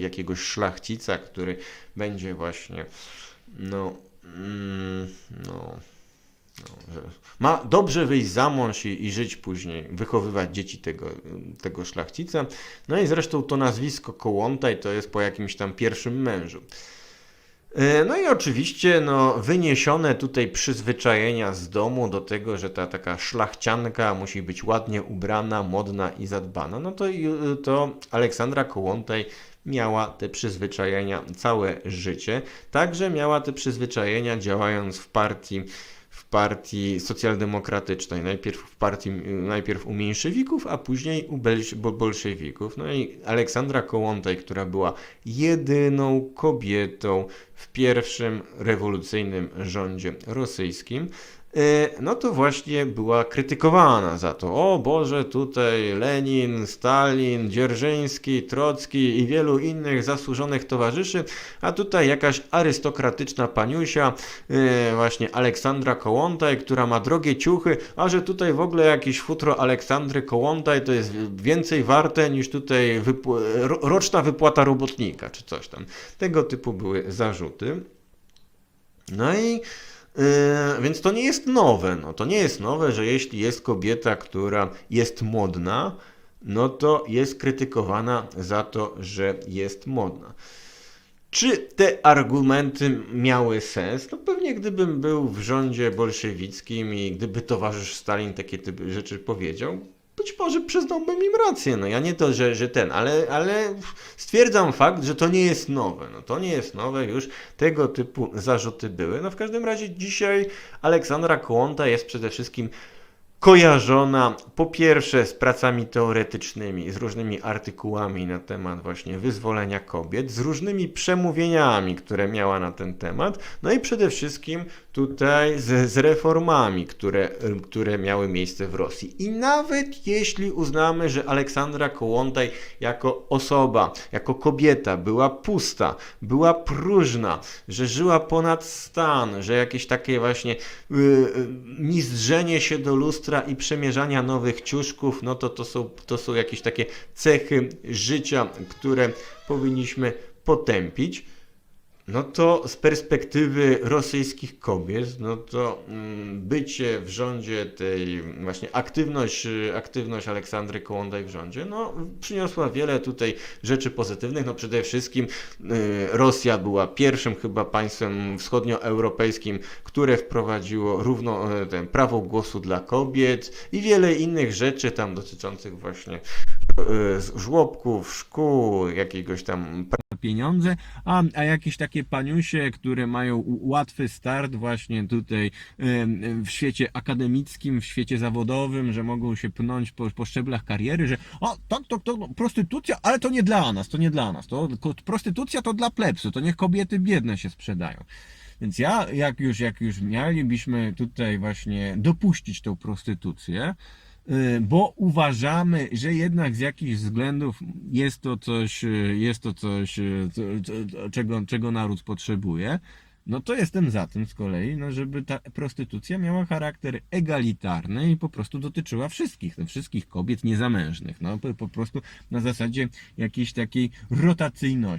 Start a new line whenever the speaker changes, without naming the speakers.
jakiegoś szlachcica, który będzie właśnie, no, mm, no, no, ma dobrze wyjść za mąż i, i żyć później, wychowywać dzieci tego, tego szlachcica. No i zresztą to nazwisko Kołątaj to jest po jakimś tam pierwszym mężu. E, No i oczywiście no, wyniesione tutaj przyzwyczajenia z domu do tego, że ta taka szlachcianka musi być ładnie ubrana, modna i zadbana. No to, i- to Aleksandra Kołątaj miała te przyzwyczajenia całe życie. Także miała te przyzwyczajenia działając w partii w partii socjaldemokratycznej, najpierw w partii, najpierw u mniejszewików, a później u bolszewików. No i Aleksandra Kołątaj, która była jedyną kobietą w pierwszym rewolucyjnym rządzie rosyjskim, no to właśnie była krytykowana za to. O Boże, tutaj Lenin, Stalin, Dzierżyński, Trocki i wielu innych zasłużonych towarzyszy, a tutaj jakaś arystokratyczna paniusia, e, właśnie Aleksandra Kołątaj, która ma drogie ciuchy, a że tutaj w ogóle jakieś futro Aleksandry Kołątaj to jest więcej warte niż tutaj wypł- ro- roczna wypłata robotnika, czy coś tam. Tego typu były zarzuty. No i więc to nie jest nowe. No, to nie jest nowe, że jeśli jest kobieta, która jest modna, no to jest krytykowana za to, że jest modna. Czy te argumenty miały sens? No pewnie gdybym był w rządzie bolszewickim i gdyby towarzysz Stalin takie typy rzeczy powiedział, być może przyznałbym im rację. No ja nie to, że, że ten, ale, ale stwierdzam fakt, że to nie jest nowe. No to nie jest nowe, już tego typu zarzuty były. No w każdym razie dzisiaj Aleksandra Kołąta jest przede wszystkim kojarzona po pierwsze z pracami teoretycznymi, z różnymi artykułami na temat właśnie wyzwolenia kobiet, z różnymi przemówieniami, które miała na ten temat, no i przede wszystkim tutaj z, z reformami, które, które miały miejsce w Rosji. I nawet jeśli uznamy, że Aleksandra Kołątaj jako osoba, jako kobieta była pusta, była próżna, że żyła ponad stan, że jakieś takie właśnie y, y, mizdrzenie się do lustra i przemierzania nowych ciuszków, no to to są, to są jakieś takie cechy życia, które powinniśmy potępić. No to z perspektywy rosyjskich kobiet, no to mm, bycie w rządzie tej właśnie aktywność, aktywność Aleksandry Kołądaj w rządzie, no przyniosła wiele tutaj rzeczy pozytywnych. No przede wszystkim y, Rosja była pierwszym chyba państwem wschodnioeuropejskim, które wprowadziło równo ten, prawo głosu dla kobiet i wiele innych rzeczy tam dotyczących właśnie y, żłobków, szkół, jakiegoś tam
pieniądze, a, a jakieś takie paniusie, które mają łatwy start właśnie tutaj w świecie akademickim, w świecie zawodowym, że mogą się pnąć po, po szczeblach kariery, że o, tak, to, to, to prostytucja, ale to nie dla nas, to nie dla nas, to prostytucja to dla plebsu, to niech kobiety biedne się sprzedają. Więc ja, jak już, jak już mielibyśmy tutaj właśnie dopuścić tą prostytucję, bo uważamy, że jednak z jakichś względów jest to coś, y, jest to coś, y, czego, czego naród potrzebuje, no to jestem za tym z kolei, no żeby ta prostytucja miała charakter egalitarny i po prostu dotyczyła wszystkich, no wszystkich kobiet niezamężnych, no po prostu na zasadzie jakiejś takiej rotacyjności.